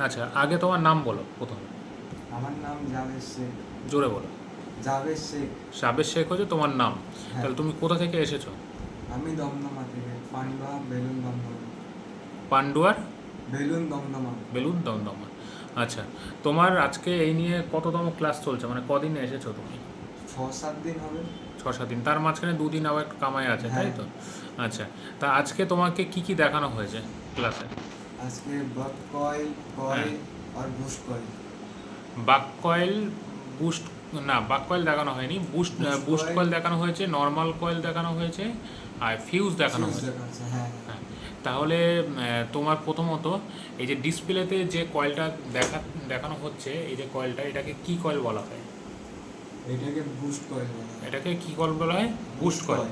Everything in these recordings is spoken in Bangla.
আচ্ছা আগে তোমার নাম বলো প্রথমে। আমার নাম জাভেদ শেখ। জোরে বলো। জাভেদ শেখ। সাবের শেখ হচ্ছে তোমার নাম। তাহলে তুমি কোথা থেকে এসেছ? আমি দমদমা থেকে পান্ডুয়া বেলুন দমদমা। পান্ডুয়ার? বেলুন দমদমা। বেলুন দমদমা। আচ্ছা তোমার আজকে এই নিয়ে কততম ক্লাস চলছে? মানে কদিন এসেছ তুমি? ছ সাত দিন হবে। ছ সাত দিন। তার মাঝখানে দুদিন আবার একটু কামাই আছে তাই তো? আচ্ছা তা আজকে তোমাকে কি কি দেখানো হয়েছে ক্লাসে? আজকে বক কয়েল কয়েল হ্যাঁ। আর boost coil buck coil boost না বাক কয়েল দেখানো হয়নি। Boost boost coil. দেখানো হয়েছে নর্মাল কয়েল দেখানো হয়েছে আর ফিউজ দেখানো হয়েছে। হ্যাঁ। হ্যাঁ। তাহলে তোমার প্রথমত এই যে ডিসপ্লেতে যে কয়েলটা দেখা দেখানো হচ্ছে এই যে কয়েলটা এটাকে কি কয়েল বলা হয়? এটাকে বুস্ট কয়েল এটাকে কি কল বলা হয়? বুস্ট কয়েল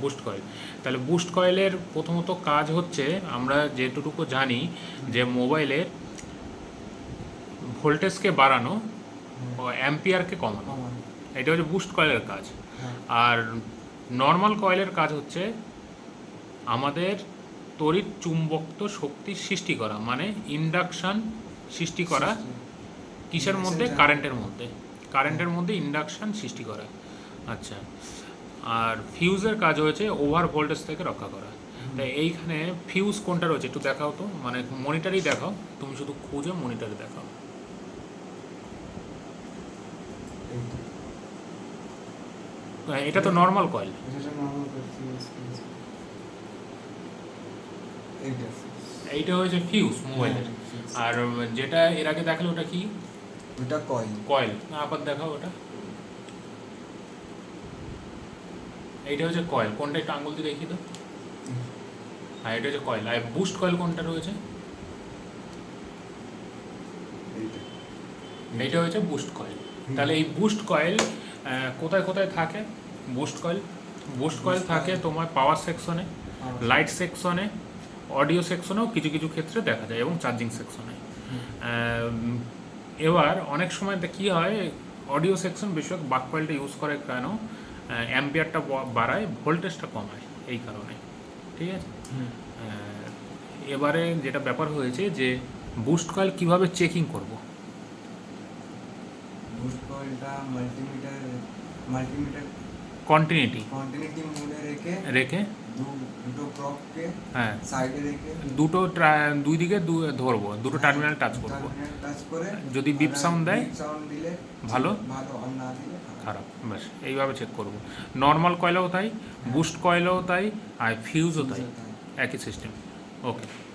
বুস্ট কয়েল তাহলে বুস্ট কয়েলের প্রথমত কাজ হচ্ছে আমরা যেটুকু জানি যে মোবাইলের ভোল্টেজকে বাড়ানো ও অ্যাম্পিয়ারকে কমানো। এটা হচ্ছে বুস্ট কয়েলের কাজ। হ্যাঁ। আর নর্মাল কয়েলের কাজ হচ্ছে আমাদের তড়িৎ চুম্বকত্ব শক্তি সৃষ্টি করা মানে ইন্ডাকশান সৃষ্টি করা কিসের মধ্যে? কারেন্টের মধ্যে। কারেন্টের মধ্যে ইন্ডাকশান সৃষ্টি করা। আচ্ছা। আর ফিউজের কাজ হয়েছে ওভার ভোল্টেজ থেকে রক্ষা করা। তাই এইখানে ফিউজ কোনটা রয়েছে একটু দেখাও তো। মানে মনিটারই দেখাও। তুমি শুধু খুঁজে মনিটারে দেখাও। হ্যাঁ, এটা তো নর্মাল কয়েল এইটা হয়েছে ফিউজ মোবাইলের হ্যাঁ, আর যেটা এর আগে দেখালে ওটা কি? ওটা কয়েল কয়েল না আবার দেখাও ওটা। এইটা হচ্ছে কয়েল কোনটা একটু আঙুল দিয়ে দেখি তো হ্যাঁ এটা হচ্ছে কয়েল আর বুস্ট কয়েল কোনটা রয়েছে? এইটা। এইটা হচ্ছে বুস্ট কয়েল তাহলে এই বুস্ট কয়েল কোথায় কোথায় থাকে? বুস্ট কয়েল বুস্ট কয়েল থাকে তোমার পাওয়ার সেকশনে লাইট সেকশনে অডিও সেকশনেও কিছু কিছু ক্ষেত্রে দেখা যায় এবং চার্জিং সেকশনে এবার অনেক সময় কি হয় অডিও সেকশন বেশিরভাগ বাক কয়েলটা ইউজ করে কেন অ্যাম্পিয়ারটা বাড়ায় ভোল্টেজটা কমায় এই কারণে। ঠিক আছে। এবারে যেটা ব্যাপার হয়েছে যে বুস্ট কয়েল কীভাবে চেকিং করব? বুস্ট কয়েলটা মাল্টিমিটার মাল্টিমিটার কন্টিনিউটি কন্টিনিউটি মোডে রেখে রেখে দু- দুটো হ্যাঁ। সাইডে রেখে দুটো দুই দিকে ধরবো দুটো টার্মিনাল টাচ করব। টাচ করে যদি দেয়, সাউন্ড দিলে ভালো। ভালো আর না দিলে খারাপ। ব্যাস এইভাবে চেক করব। নর্মাল কয়েলেও তাই বুস্ট কয়েলেও তাই আর ফিউজও তাই। একই সিস্টেম ওকে